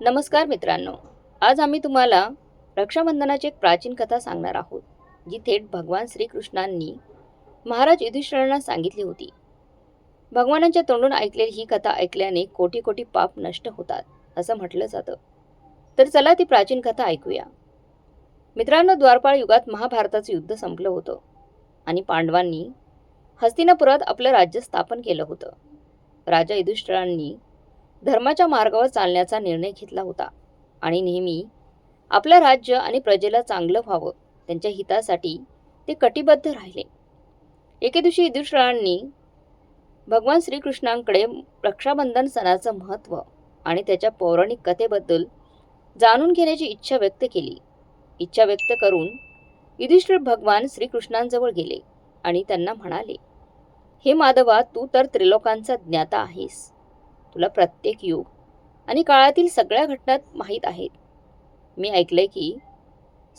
नमस्कार मित्रांनो. आज आम्ही तुम्हाला रक्षाबंधनाची एक प्राचीन कथा सांगणार आहोत जी थेट भगवान श्रीकृष्णांनी महाराज युधिष्ठिरांना सांगितली होती. भगवानांच्या तोंडून ऐकलेली ही कथा ऐकल्याने कोटी कोटी पाप नष्ट होतात असं म्हटलं जातं. तर चला ती प्राचीन कथा ऐकूया. मित्रांनो द्वारपाळ युगात महाभारताचं युद्ध संपलं होतं आणि पांडवांनी हस्तिनापुरात आपलं राज्य स्थापन केलं होतं. राजा युधिष्ठिरांनी धर्माच्या मार्गावर चालण्याचा निर्णय घेतला होता. आणि नेहमी आपलं राज्य आणि प्रजेला चांगलं व्हावं त्यांच्या हितासाठी ते कटिबद्ध राहिले. एके दिवशी युधिष्ठिरांनी भगवान श्रीकृष्णांकडे रक्षाबंधन सणाचं महत्त्व आणि त्याच्या पौराणिक कथेबद्दल जाणून घेण्याची इच्छा व्यक्त केली. इच्छा व्यक्त करून युधिष्ठिर भगवान श्रीकृष्णांजवळ गेले आणि त्यांना म्हणाले हे माधवा तू तर त्रिलोकांचा ज्ञाता आहेस. तुला प्रत्येक युग आणि काळातील सगळ्या घटना माहीत आहेत. मी ऐकलंय की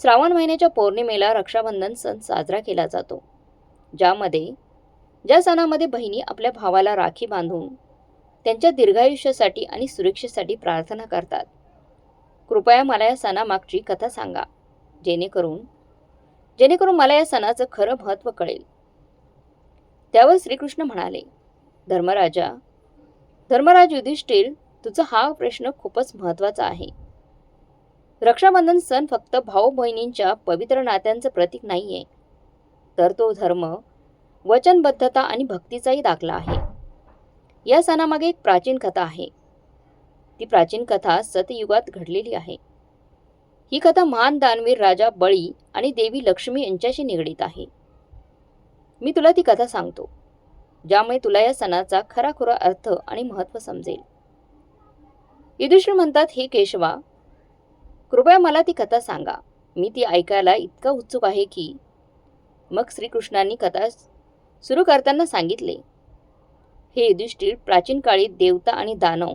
श्रावण महिन्याच्या पौर्णिमेला रक्षाबंधन सण साजरा केला जातो ज्यामध्ये ज्या सणामध्ये बहिणी आपल्या भावाला राखी बांधून त्यांच्या दीर्घायुष्यासाठी आणि सुरक्षेसाठी प्रार्थना करतात. कृपया मला या सणामागची कथा सांगा जेणेकरून जेणेकरून मला या सणाचं खरं महत्त्व कळेल. त्यावर श्रीकृष्ण म्हणाले धर्मराजा धर्मराज युधिष्ठिर तुझा हा प्रश्न खूपच महत्त्वाचा आहे. रक्षाबंधन सण फक्त भाऊ बहिणींच्या पवित्र नात्यांचं प्रतीक नाही आहे तर तो धर्म वचनबद्धता आणि भक्तीचाही दाखला आहे. या सणामागे एक प्राचीन कथा आहे. ती प्राचीन कथा सतयुगात घडलेली आहे. ही कथा महान दानवीर राजा बळी आणि देवी लक्ष्मी यांच्याशी निगडीत आहे. मी तुला ती कथा सांगतो. ज्यामुळे तुला या सणाचा खराखुरा अर्थ आणि महत्त्व समजेल. युधिष्ठिर म्हणतात हे केशवा कृपया मला ती कथा सांगा. मी ती ऐकायला इतका उत्सुक आहे की. मग श्रीकृष्णांनी कथा सुरू करताना सांगितले हे युधिष्ठिर प्राचीन काळी देवता आणि दानव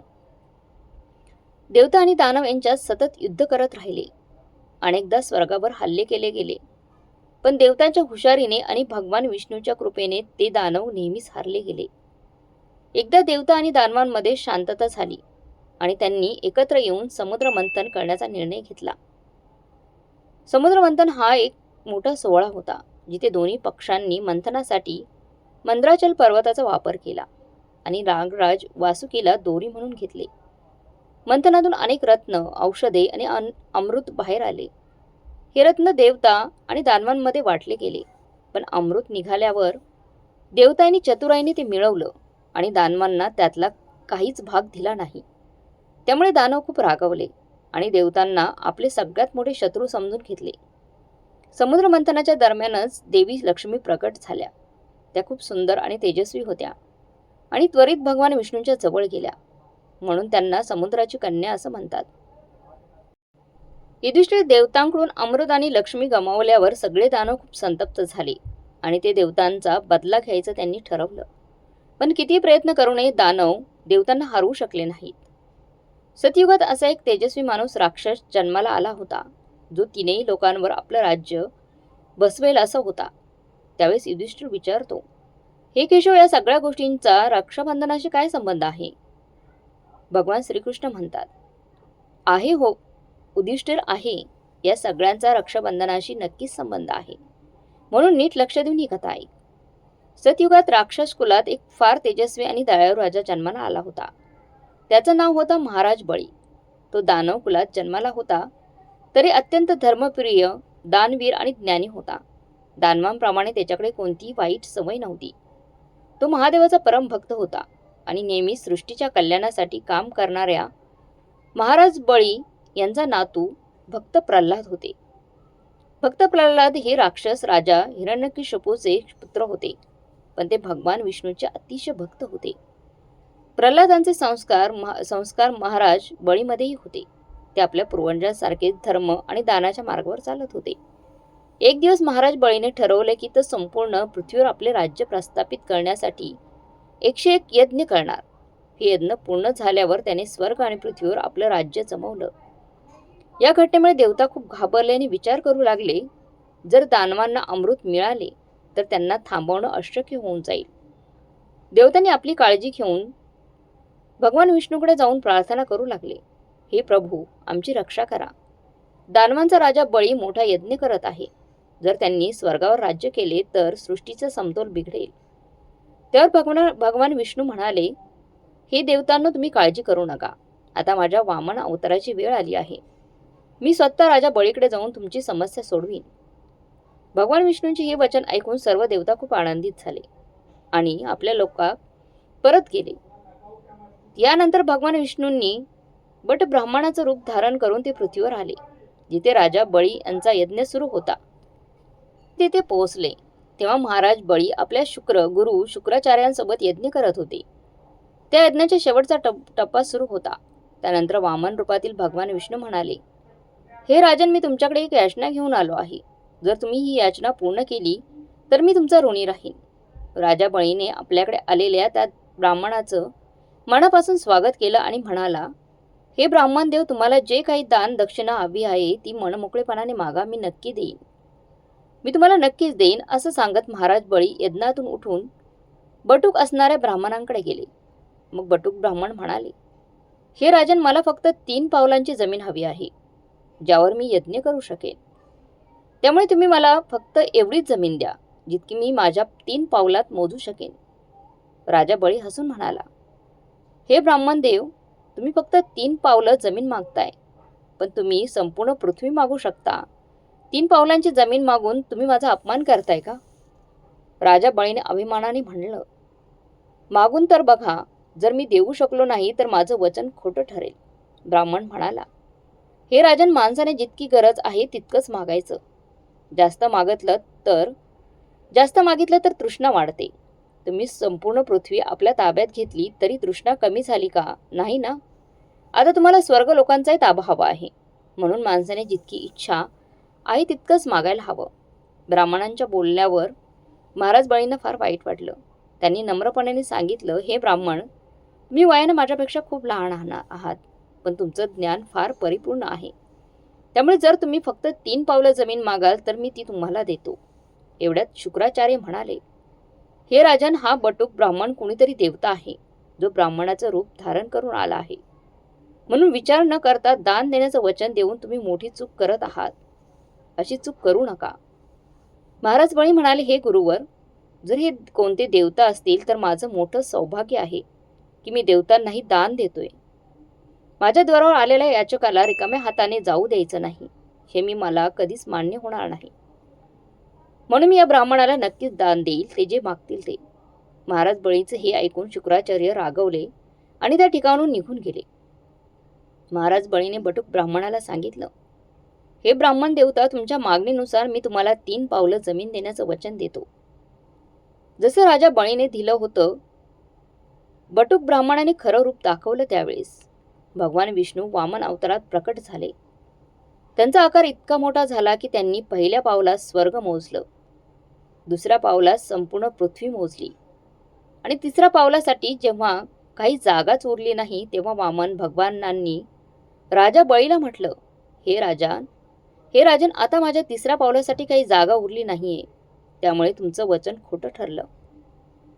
देवता आणि दानव यांच्यात सतत युद्ध करत राहिले. अनेकदा स्वर्गावर हल्ले केले गेले. पण देवतांच्या हुशारीने आणि भगवान विष्णूच्या कृपेने ते दानव नेहमीच हारले गेले. एकदा देवता आणि दानवांमध्ये शांतता झाली आणि त्यांनी एकत्र येऊन समुद्र मंथन करण्याचा निर्णय घेतला. समुद्र मंथन हा एक मोठा सोहळा होता जिथे दोन्ही पक्षांनी मंथनासाठी मंद्राचल पर्वताचा वापर केला आणि रागराज वासुकीला दोरी म्हणून घेतले. मंथनातून अनेक रत्न औषधे आणि अन अमृत बाहेर आले. हे रत्न देवता आणि दानवांमध्ये वाटले गेले. पण अमृत निघाल्यावर देवतांनी चतुराईने ते मिळवलं आणि दानवांना त्यातला काहीच भाग दिला नाही. त्यामुळे दानव खूप रागवले आणि देवतांना आपले सगळ्यात मोठे शत्रू समजून घेतले. समुद्र मंथनाच्या दरम्यानच देवी लक्ष्मी प्रकट झाल्या. त्या खूप सुंदर आणि तेजस्वी होत्या आणि त्वरित भगवान विष्णूंच्या जवळ गेल्या. म्हणून त्यांना समुद्राची कन्या असं म्हणतात. युधिष्ठिर देवतांकडून अमृत आणि लक्ष्मी गमावल्यावर सगळे दानव खूप संतप्त झाले आणि ते देवतांचा बदला घ्यायचं त्यांनी ठरवलं. पण किती प्रयत्न करूनही दानव देवतांना हरवू शकले नाहीत. सतयुगात असा एक तेजस्वी माणूस राक्षस जन्माला आला होता जो तीनही लोकांवर आपलं राज्य बसवेल असा होता. त्यावेळेस युधिष्ठिर विचारतो हे केशव या सगळ्या गोष्टींचा रक्षाबंधनाशी काय संबंध आहे? भगवान श्रीकृष्ण म्हणतात आहे हो उद्दिष्टीर आहे. या सगळ्यांचा रक्षाबंधनाशी नक्कीच संबंध आहे. म्हणून नीट लक्ष देऊन ही कथा ऐक. सतयुगात राक्षस कुलात एक फार तेजस्वी आणि दयाळू राजा जन्माला आला होता. त्याचं नाव होतं महाराज बळी. तो दानव कुलात जन्माला होता. तरी अत्यंत धर्मप्रिय दानवीर आणि ज्ञानी होता. दानवांप्रमाणे त्याच्याकडे कोणतीही वाईट सवय नव्हती. तो महादेवाचा परमभक्त होता आणि नेहमी सृष्टीच्या कल्याणासाठी काम करणाऱ्या महाराज बळी यांचा नातू भक्त प्रल्हाद होते. भक्त प्रल्हाद हे राक्षस राजा हिरण्यकिशपूचे पुत्र होते पण ते भगवान विष्णूचे अतिशय भक्त होते. प्रल्हादांचे संस्कार महा संस्कार महाराज बळीमध्येही होते. ते आपल्या पूर्वजांसारखे धर्म आणि दानाच्या मार्गावर चालत होते. एक दिवस महाराज बळीने ठरवले की तर संपूर्ण पृथ्वीवर आपले राज्य प्रस्थापित करण्यासाठी एकशे एक यज्ञ करणार. हे यज्ञ पूर्ण झाल्यावर त्याने स्वर्ग आणि पृथ्वीवर आपलं राज्य जमवलं. या घटनेमुळे देवता खूप घाबरले आणि विचार करू लागले. जर दानवांना अमृत मिळाले तर त्यांना थांबवणं अशक्य होऊन जाईल. देवतांनी आपली काळजी घेऊन भगवान विष्णूकडे जाऊन प्रार्थना करू लागले. हे प्रभू आमची रक्षा करा. दानवांचा राजा बळी मोठा यज्ञ करत आहे. जर त्यांनी स्वर्गावर राज्य केले तर सृष्टीचा समतोल बिघडेल. त्यावर भगवान भगवान विष्णू म्हणाले हे देवतांनो तुम्ही काळजी करू नका. आता माझ्या वामन अवताराची वेळ आली आहे. मी स्वतः राजा बळीकडे जाऊन तुमची समस्या सोडवीन. भगवान विष्णूंचे हे वचन ऐकून सर्व देवता खूप आनंदित झाले आणि आपल्या लोकात परत गेले. यानंतर भगवान विष्णूंनी बट ब्राह्मणाचं रूप धारण करून ते पृथ्वीवर आले जिथे राजा बळी यांचा यज्ञ सुरू होता. तेथे पोहोचले तेव्हा महाराज बळी आपल्या शुक्र गुरु शुक्राचार्यांसोबत यज्ञ करत होते. त्या यज्ञाच्या शेवटचा टप टप्पा सुरू होता. त्यानंतर वामन रूपातील भगवान विष्णू म्हणाले हे राजन मी तुमच्याकडे एक याचना घेऊन आलो आहे. जर तुम्ही ही याचना पूर्ण केली तर मी तुमचा ऋणी राहीन. राजा बळीने आपल्याकडे आलेल्या त्या ब्राह्मणाचं मनापासून स्वागत केलं आणि म्हणाला हे ब्राह्मण देव तुम्हाला जे काही दान दक्षिणा हवी आहे ती मनमोकळेपणाने मागा मी नक्की देईन. मी तुम्हाला नक्कीच देईन असं सांगत महाराज बळी यज्ञातून उठून बटूक असणाऱ्या ब्राह्मणांकडे गेले. मग बटूक ब्राह्मण म्हणाले हे राजन मला फक्त तीन पावलांची जमीन हवी आहे. ज्यावर मी यज्ञ करू शकेन. त्यामुळे तुम्ही मला फक्त एवढीच जमीन द्या जितकी मी माझ्या तीन पावलात मोजू शकेन. राजा बळी हसून म्हणाला हे ब्राह्मण देव तुम्ही फक्त तीन पावलं जमीन मागताय पण तुम्ही संपूर्ण पृथ्वी मागू शकता. तीन पावलांची जमीन मागून तुम्ही माझा अपमान करताय का? राजा बळीने अभिमानाने म्हणलं मागून तर बघा जर मी देऊ शकलो नाही तर माझं वचन खोटं ठरेल. ब्राह्मण म्हणाला हे राजन माणसाने जितकी गरज आहे तितकंच मागायचं. जास्त मागितलं तर जास्त मागितलं तर तृष्णा वाढते. तुम्ही संपूर्ण पृथ्वी आपल्या ताब्यात घेतली तरी तृष्णा कमी झाली का? नाही ना? आता तुम्हाला स्वर्ग लोकांचाही ताबा हवा आहे. म्हणून माणसाने जितकी इच्छा आहे तितकंच मागायला हवं. ब्राह्मणांच्या बोलण्यावर महाराज बळींना फार वाईट वाटलं. त्यांनी नम्रपणाने सांगितलं हे ब्राह्मण मी वयानं माझ्यापेक्षा खूप लहान आहात. पण तुमचं ज्ञान फार परिपूर्ण आहे. त्यामुळे जर तुम्ही फक्त तीन पावलं जमीन मागाल तर मी ती तुम्हाला देतो. एवढ्यात शुक्राचार्य म्हणाले हे राजन हा बटूक ब्राह्मण कुणीतरी देवता आहे जो ब्राह्मणाचं रूप धारण करून आला आहे. म्हणून विचार न करता दान देण्याचं वचन देऊन तुम्ही मोठी चूक करत आहात. अशी चूक करू नका. महाराज बळी म्हणाले हे गुरुवर जर हे कोणते देवता असतील तर माझं मोठं सौभाग्य आहे की मी देवतांनाही दान देतोय. माझ्या द्वारावर आलेल्या याचकाला रिकाम्या हाताने जाऊ द्यायचं नाही. हे मी मला कधीच मान्य होणार नाही. म्हणून मी या ब्राह्मणाला नक्कीच दान देईल ते जे मागतील ते. महाराज बळीचं हे ऐकून शुक्राचार्य रागवले आणि त्या ठिकाणून निघून गेले. महाराज बळीने बटूक ब्राह्मणाला सांगितलं हे ब्राह्मण देवता तुमच्या मागणीनुसार मी तुम्हाला तीन पावलं जमीन देण्याचं वचन देतो. जसं राजा बळीने दिलं होतं बटूक ब्राह्मणाने खरं रूप दाखवलं त्यावेळेस. भगवान विष्णू वामन अवतारात प्रकट झाले. त्यांचा आकार इतका मोठा झाला की त्यांनी पहिल्या पावलास स्वर्ग मोजलं. दुसऱ्या पावलास संपूर्ण पृथ्वी मोजली. आणि तिसऱ्या पावलासाठी जेव्हा काही जागाच उरली नाही तेव्हा वामन भगवानांनी राजा बळीला म्हटलं हे राजान हे राजन आता माझ्या तिसऱ्या पावलासाठी काही जागा उरली नाही आहे त्यामुळे तुमचं वचन खोटं ठरलं.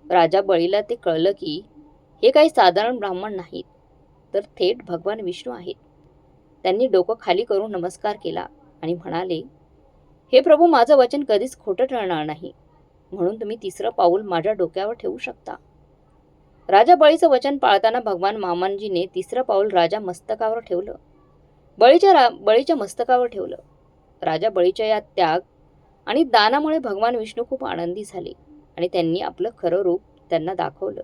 राजा बळीला ते कळलं की हे काही साधारण ब्राह्मण नाहीत. तर थेट भगवान विष्णू आहेत. त्यांनी डोकं खाली करून नमस्कार केला आणि म्हणाले हे प्रभू माझं वचन कधीच खोटं ठरणार नाही. म्हणून तुम्ही तिसरं पाऊल माझ्या डोक्यावर ठेवू शकता. राजा बळीचं वचन पाळताना भगवान मामांजीने तिसरं पाऊल राजा मस्तकावर ठेवलं. बळीच्या रा बळीच्या मस्तकावर ठेवलं. राजा बळीच्या या त्याग आणि दानामुळे भगवान विष्णू खूप आनंदी झाले आणि त्यांनी आपलं खरं रूप त्यांना दाखवलं.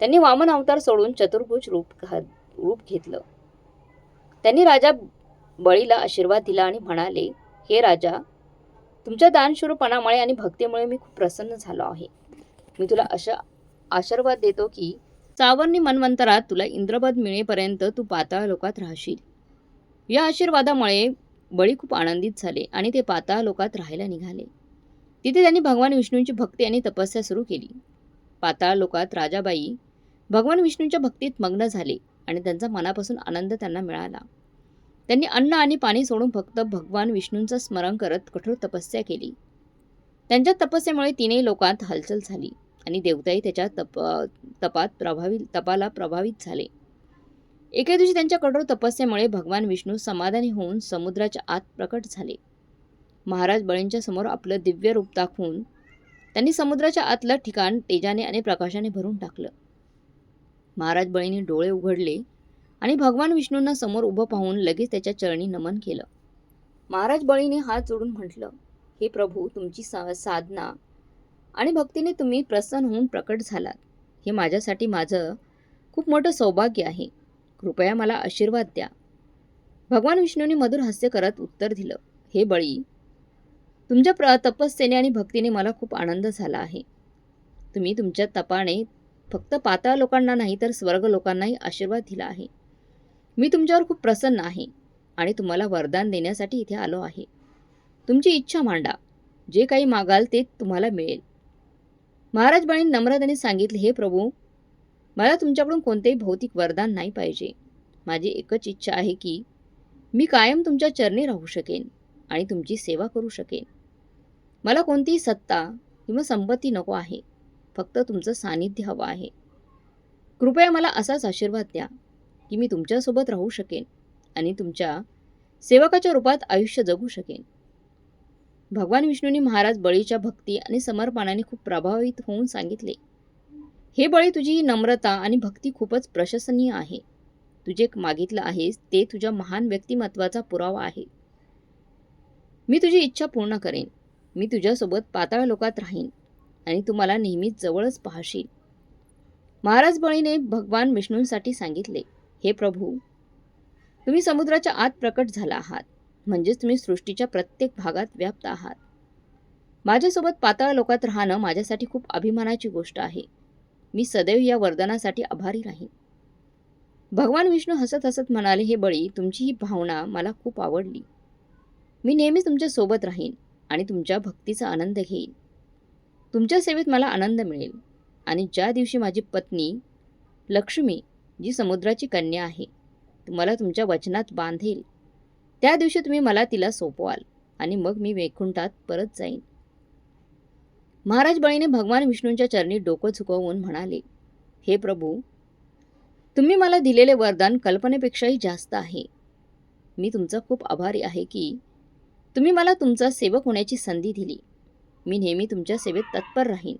त्यांनी वामन अवतार सोडून चतुर्भुज रूप घा रूप घेतलं. त्यांनी राजा बळीला आशीर्वाद दिला आणि म्हणाले हे राजा तुमच्या दानशूरपणामुळे आणि भक्तीमुळे मी खूप प्रसन्न झालो आहे. मी तुला अशा आशीर्वाद देतो की सावर्णी मन्वंतरात तुला इंद्रपद मिळेपर्यंत तू पाताळ लोकात राहशील. या आशीर्वादामुळे बळी खूप आनंदित झाले आणि ते पाताळ लोकात राहायला निघाले. तिथे त्यांनी भगवान विष्णूंची भक्ती आणि तपस्या सुरू केली. पाताळ लोकात राजाबाई भगवान विष्णूंच्या भक्तीत मग्न झाले आणि त्यांचा मनापासून आनंद त्यांना मिळाला. त्यांनी अन्न आणि पाणी सोडून फक्त भगवान विष्णूंचं स्मरण करत कठोर तपस्या केली. त्यांच्या तपस्येमुळे तीनही लोकांत हालचाल झाली आणि देवताही त्याच्या तप तपात प्रभावित तपाला प्रभावित झाले. एके दिवशी त्यांच्या कठोर तपस्येमुळे भगवान विष्णू समाधानी होऊन समुद्राच्या आत प्रकट झाले. महाराज बळींच्या समोर आपलं दिव्य रूप दाखवून त्यांनी समुद्राच्या आतलं ठिकाण तेजाने आणि प्रकाशाने भरून टाकलं. महाराज बळींनी डोळे उघडले आणि भगवान विष्णूंना समोर उभं पाहून लगेच त्याच्या चरणी नमन केलं. महाराज बळीने हात जोडून म्हटलं हे प्रभू तुमची सा साधना आणि भक्तीने तुम्ही प्रसन्न होऊन प्रकट झालात. हे माझ्यासाठी माझं खूप मोठं सौभाग्य आहे. कृपया मला आशीर्वाद द्या. भगवान विष्णूने मधुर हास्य करत उत्तर दिलं हे बळी तुमच्या प्र तपस्येने आणि भक्तीने मला खूप आनंद झाला आहे. तुम्ही तुमच्या तपाने फक्त पाताळ लोकांना नाही तर स्वर्ग लोकांनाही आशीर्वाद दिला आहे. मी तुमच्यावर खूप प्रसन्न आहे आणि तुम्हाला वरदान देण्यासाठी इथे आलो आहे. तुमची इच्छा मांडा. जे काही मागाल ते तुम्हाला मिळेल. महाराज बळीन नम्रतेने सांगितले हे प्रभू मला तुमच्याकडून कोणतेही भौतिक वरदान नाही पाहिजे. माझी एकच इच्छा आहे की मी कायम तुमच्या चरणी राहू शकेन आणि तुमची सेवा करू शकेन. मला कोणतीही सत्ता किंवा संपत्ती नको आहे. फक्त तुमचं सानिध्य हवं आहे. कृपया मला असाच आशीर्वाद द्या की मी तुमच्यासोबत राहू शकेन आणि तुमच्या सेवकाच्या रूपात आयुष्य जगू शकेन. भगवान विष्णूंनी महाराज बळीच्या भक्ती आणि समर्पणाने खूप प्रभावित होऊन सांगितले हे बळी तुझी ही नम्रता आणि भक्ती खूपच प्रशंसनीय आहे. तुझे मागितलं आहेस ते तुझ्या महान व्यक्तिमत्वाचा पुरावा आहे. मी तुझी इच्छा पूर्ण करेन. मी तुझ्यासोबत पाताळ लोकात राहीन. आणि तू मला नेहमीच जवळच पाहशील. महाराज बळीने भगवान विष्णूंसाठी सांगितले हे प्रभू तुम्ही समुद्राच्या आत प्रकट झाला आहात म्हणजेच तुम्ही सृष्टीच्या प्रत्येक भागात व्याप्त आहात. माझ्यासोबत पाताळ लोकात राहणं माझ्यासाठी खूप अभिमानाची गोष्ट आहे. मी सदैव या वरदानासाठी आभारी राहीन. भगवान विष्णू हसत हसत म्हणाले हे बळी तुमची ही भावना मला खूप आवडली. मी नेहमीच तुमच्यासोबत राहीन आणि तुमच्या भक्तीचा आनंद घेईन. तुमच्या सेवेत मला आनंद मिळेल. आणि ज्या दिवशी माझी पत्नी लक्ष्मी जी समुद्राची कन्या आहे तुम्हाला तुमच्या वचनात बांधेल त्या दिवशी तुम्ही मला तिला सोपवाल आणि मग मी वैकुंठात परत जाईन. महाराज बळीने भगवान विष्णूंच्या चरणी डोकं झुकवून म्हणाले हे प्रभू तुम्ही मला दिलेले वरदान कल्पनेपेक्षाही जास्त आहे. मी तुमचा खूप आभारी आहे की तुम्ही मला तुमचा सेवक होण्याची संधी दिली. मी नेहमी तुमच्या सेवेत तत्पर राहीन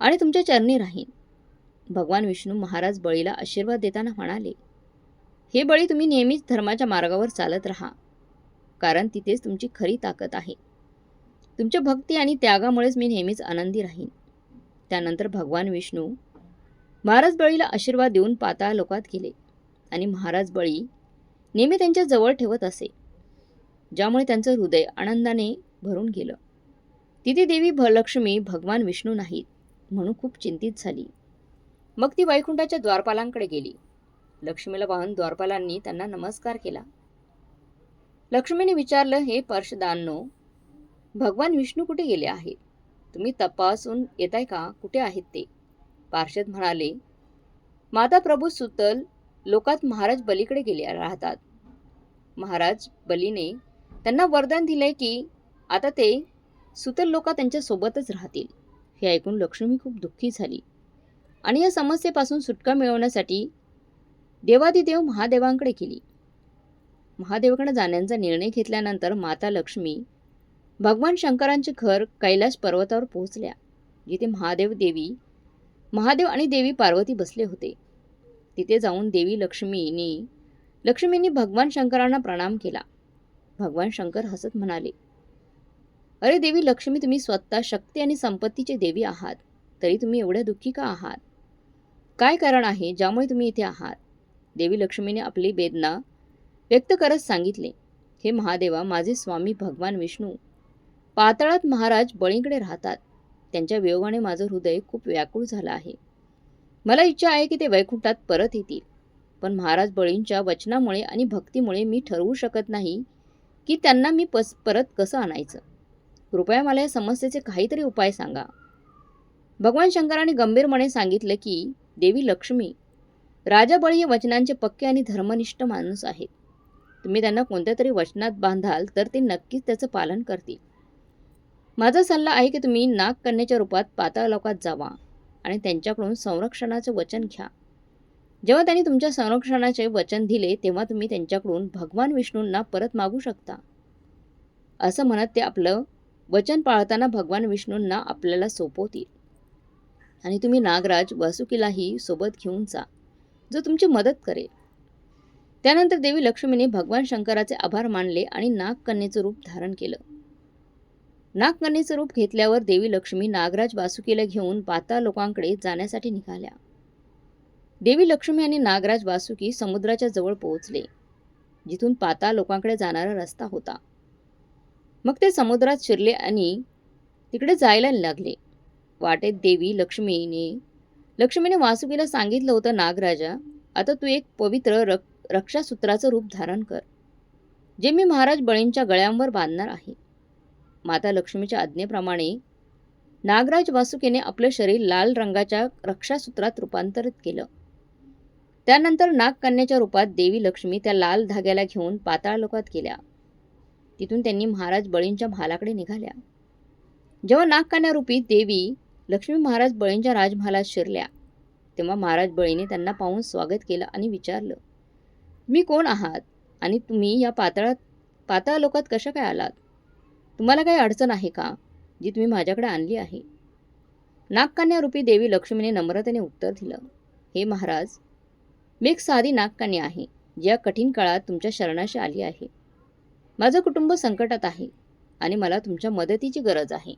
आणि तुमच्या चरणी राहीन. भगवान विष्णू महाराज बळीला आशीर्वाद देताना म्हणाले हे बळी तुम्ही नेहमीच धर्माच्या मार्गावर चालत राहा कारण तिथेच तुमची खरी ताकद आहे. तुमच्या भक्ती आणि त्यागामुळेच मी नेहमीच आनंदी राहीन. त्यानंतर भगवान विष्णू महाराज बळीला आशीर्वाद देऊन पाताळ लोकात गेले आणि महाराज बळी नेहमी त्यांच्या जवळ ठेवत असे ज्यामुळे त्यांचं हृदय आनंदाने भरून गेलं. तिथे देवी भ लक्ष्मी भगवान विष्णू नाहीत म्हणून खूप चिंतित झाली. मग ती वैकुंठाच्या द्वारपालांकडे गेली. लक्ष्मीला पाहून द्वारपालांनी त्यांना नमस्कार केला. लक्ष्मीने विचारलं हे पर्शदांनो भगवान विष्णू कुठे गेले आहेत? तुम्ही तपासून येताय का? कुठे आहेत ते? पार्षद म्हणाले माता प्रभू सुतल लोकात महाराज बलीकडे गेले राहतात. महाराज बलीने त्यांना वरदान दिले की आता ते सुतल लोका त्यांच्यासोबतच राहतील. हे ऐकून लक्ष्मी खूप दुःखी झाली. आणि या समस्येपासून सुटका मिळवण्यासाठी देवादिदेव महादेवांकडे गेली. महादेवाकडे जाण्याचा निर्णय घेतल्यानंतर माता लक्ष्मी भगवान शंकरांचे घर कैलास पर्वतावर पोहोचल्या. जिथे महादेव देवी महादेव आणि देवी पार्वती बसले होते. तिथे जाऊन देवी लक्ष्मीनी लक्ष्मींनी भगवान शंकरांना प्रणाम केला. भगवान शंकर हसत म्हणाले अरे देवी लक्ष्मी तुम्ही स्वतः शक्ती आणि संपत्तीचे देवी आहात. तरी तुम्ही एवढ्या दुःखी का आहात? काय कारण आहे ज्यामुळे तुम्ही इथे आहात? देवी लक्ष्मीने आपली वेदना व्यक्त करत सांगितले. हे महादेवा माझे स्वामी भगवान विष्णू पाताळात महाराज बळींकडे राहतात. त्यांच्या वियोगाने माझं हृदय खूप व्याकुळ झालं आहे. मला इच्छा आहे की ते वैकुंठात परत येतील. पण महाराज बळींच्या वचनामुळे आणि भक्तीमुळे मी ठरवू शकत नाही की त्यांना मी पस परत कसं आणायचं? कृपया मला या समस्येचे काहीतरी उपाय सांगा. भगवान शंकराने गंभीरपणे सांगितलं की देवी लक्ष्मी राजा बळी हे वचनांचे पक्के आणि धर्मनिष्ठ माणूस आहेत. तुम्ही त्यांना कोणत्या तरी वचनात बांधाल तर ते नक्कीच त्याचं पालन करतील. माझा सल्ला आहे की तुम्ही नागकन्याच्या रूपात पाताळलोकात जावा आणि त्यांच्याकडून संरक्षणाचं वचन घ्या. जेव्हा त्यांनी तुमच्या संरक्षणाचे वचन दिले तेव्हा तुम्ही त्यांच्याकडून भगवान विष्णूंना परत मागू शकता. असं म्हणत ते आपलं वचन पाळताना भगवान विष्णूंना आपल्याला सोपवतील. आणि तुम्ही नागराज वासुकीलाही सोबत घेऊन जा जो तुमची मदत करेल. त्यानंतर देवी लक्ष्मीने भगवान शंकराचे आभार मानले आणि नागकन्येचं रूप धारण केलं. नागकन्येचं रूप घेतल्यावर देवी लक्ष्मी नागराज वासुकीला घेऊन पाताळ लोकांकडे जाण्यासाठी निघाल्या. देवी लक्ष्मी आणि नागराज वासुकी समुद्राच्या जवळ पोहोचले जिथून पाताळ लोकांकडे जाणारा रस्ता होता. मग ते समुद्रात शिरले आणि तिकडे जायला लागले. वाटेत देवी लक्ष्मीने लक्ष्मीने वासुकीला सांगितलं होतं नागराजा आता तू एक पवित्र रक रक्षासूत्राचं रूप धारण कर जे मी महाराज बळींच्या गळ्यांवर बांधणार आहे. माता लक्ष्मीच्या आज्ञेप्रमाणे नागराज वासुकीने आपलं शरीर लाल रंगाच्या रक्षासूत्रात रूपांतरित केलं. त्यानंतर नागकन्याच्या रूपात देवी लक्ष्मी त्या लाल धाग्याला घेऊन पाताळ लोकात गेल्या. तिथून त्यांनी महाराज बळींच्या महालाकडे निघाल्या. जेव्हा नागकान्यारूपी देवी लक्ष्मी महाराज बळींच्या राजमहालात शिरल्या तेव्हा महाराज बळीने त्यांना पाहून स्वागत केलं आणि विचारलं तुम्ही कोण आहात आणि तुम्ही या पातळात पाताळ लोकात कशा काय आलात? तुम्हाला काही अडचण आहे का जी तुम्ही माझ्याकडे आणली आहे? नागकान्यारूपी देवी लक्ष्मीने नम्रतेने उत्तर दिलं हे महाराज मी एक साधी नागकान्या आहे जी या कठीण काळात तुमच्या शरणाशी आली आहे. माझं कुटुंब संकटात आहे आणि मला तुमच्या मदतीची गरज आहे.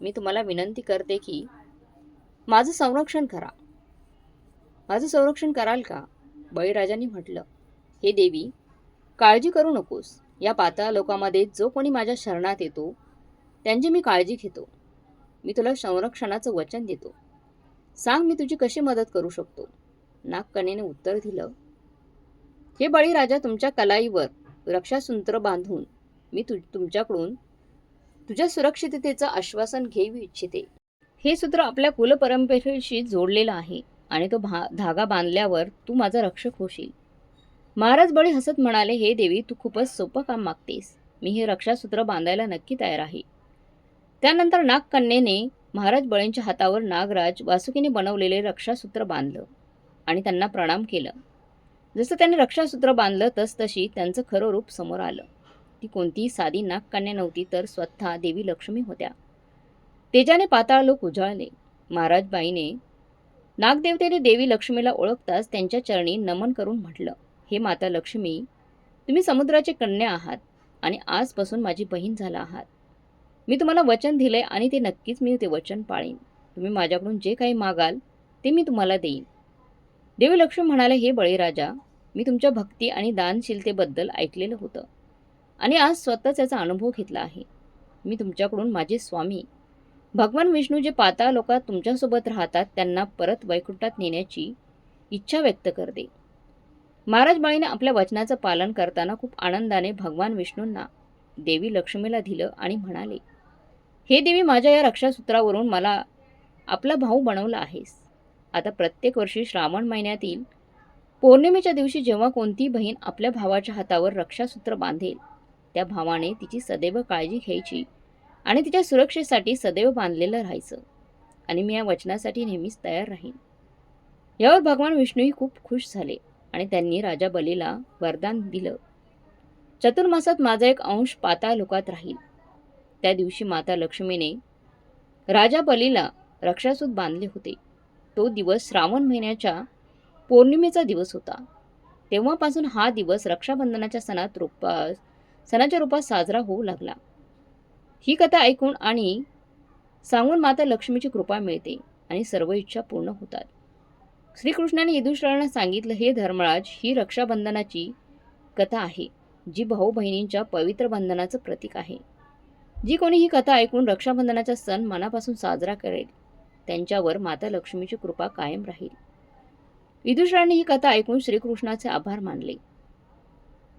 मी तुम्हाला विनंती करते की माझं संरक्षण करा. माझं संरक्षण कराल का? बळीराजांनी म्हटलं हे देवी काळजी करू नकोस. या पाताळ लोकामध्ये जो कोणी माझ्या शरणात येतो त्यांची मी काळजी घेतो. मी तुला संरक्षणाचं वचन देतो. सांग मी तुझी कशी मदत करू शकतो. नागकणेने उत्तर दिलं हे बळीराजा तुमच्या कलाईवर रक्षासूत्र बांधून मी तु तुमच्याकडून तुझ्या सुरक्षिततेचं आश्वासन घेऊ इच्छिते. हे सूत्र आपल्या कुलपरंपरेशी जोडलेलं आहे आणि तो भा धागा बांधल्यावर तू माझा रक्षक होशील. महाराज बळी हसत म्हणाले हे देवी तू खूपच सोपं काम मागतेस. मी हे रक्षासूत्र बांधायला नक्की तयार आहे. त्यानंतर नागकन्येने महाराज बळींच्या हातावर नागराज वासुकीने बनवलेले रक्षासूत्र बांधलं आणि त्यांना प्रणाम केलं. जसं त्याने रक्षासूत्र बांधलं तस तशी त्यांचं खरं रूप समोर आलं. ती कोणतीही साधी नागकन्या नव्हती तर स्वतः देवी लक्ष्मी होत्या. तेजाने पाताळ लोक उजाळले. महाराजबाईने नागदेवतेने देवी लक्ष्मीला ओळखताच त्यांच्या चरणी नमन करून म्हटलं हे माता लक्ष्मी तुम्ही समुद्राचे कन्या आहात आणि आजपासून माझी बहीण झाला आहात. मी तुम्हाला वचन दिलंय आणि ते नक्कीच मी ते वचन पाळीन. तुम्ही माझ्याकडून जे काही मागाल ते मी तुम्हाला देईन. देवी लक्ष्मी म्हणाले हे बळीराजा मी तुमच्या भक्ती आणि दानशीलतेबद्दल ऐकलेलं होतं आणि आज स्वतःच याचा अनुभव घेतला आहे. मी तुमच्याकडून माझे स्वामी भगवान विष्णू जे पाताळ लोकात तुमच्यासोबत राहतात त्यांना परत वैकुंठात नेण्याची इच्छा व्यक्त करते. महाराज बाळीने आपल्या वचनाचं पालन करताना खूप आनंदाने भगवान विष्णूंना देवी लक्ष्मीला दिलं आणि म्हणाले हे देवी माझ्या या रक्षासूत्रावरून मला आपला भाऊ बनवला आहेस. आता प्रत्येक वर्षी श्रावण महिन्यातील पौर्णिमेच्या दिवशी जेव्हा कोणती बहीण आपल्या भावाच्या हातावर रक्षासूत्र बांधेल त्या भावाने तिची सदैव काळजी घ्यायची आणि तिच्या सुरक्षेसाठी सदैव बांधलेलं राहायचं. आणि मी या वचनासाठी नेहमीच तयार राहीन. यावर भगवान विष्णूही खूप खुश झाले आणि त्यांनी राजा बलीला वरदान दिलं. चतुर्मासात माझा एक अंश पाताळ लोकात राहील. त्या दिवशी माता लक्ष्मीने राजा बलीला रक्षासूत बांधले होते. तो दिवस श्रावण महिन्याच्या पौर्णिमेचा दिवस होता. तेव्हापासून हा दिवस रक्षाबंधनाच्या सणात रूपा सणाच्या रूपात साजरा होऊ लागला. ही कथा ऐकून आणि सांगून माता लक्ष्मीची कृपा मिळते आणि सर्व इच्छा पूर्ण होतात. श्रीकृष्णाने युधिष्ठिरांना सांगितलं हे धर्मराज ही रक्षाबंधनाची कथा आहे जी भाऊ बहिणींच्या पवित्र बंधनाचं प्रतीक आहे. जी कोणी ही कथा ऐकून रक्षाबंधनाचा सण मनापासून साजरा करेल त्यांच्यावर माता लक्ष्मीची कृपा कायम राहील. विदुषराने ही कथा ऐकून श्रीकृष्णाचे आभार मानले.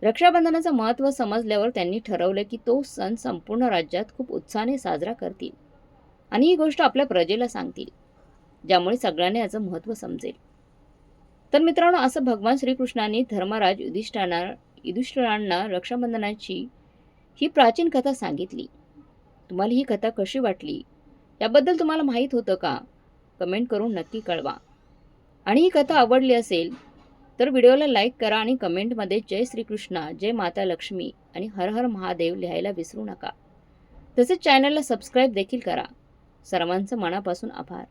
रक्षाबंधनाचं महत्त्व समजल्यावर त्यांनी ठरवलं की तो सण संपूर्ण राज्यात खूप उत्साहाने साजरा करतील आणि ही गोष्ट आपल्या प्रजेला सांगतील ज्यामुळे सगळ्यांना याचं महत्त्व समजेल. तर मित्रांनो असं भगवान श्रीकृष्णाने धर्मराज युधिष्ठाना युधिष्ठिरांना रक्षाबंधनाची ही प्राचीन कथा सांगितली. तुम्हाला ही कथा कशी वाटली? याबद्दल तुम्हाला माहीत होतं का? कमेंट करून नक्की कळवा. आणि ही कथा आवडली असेल तर व्हिडिओला लाईक करा आणि कमेंटमध्ये जय श्रीकृष्णा जय माता लक्ष्मी आणि हर हर महादेव लिहायला विसरू नका. तसेच चॅनलला सबस्क्राईब देखील करा. सर्वांचं मनापासून आभार.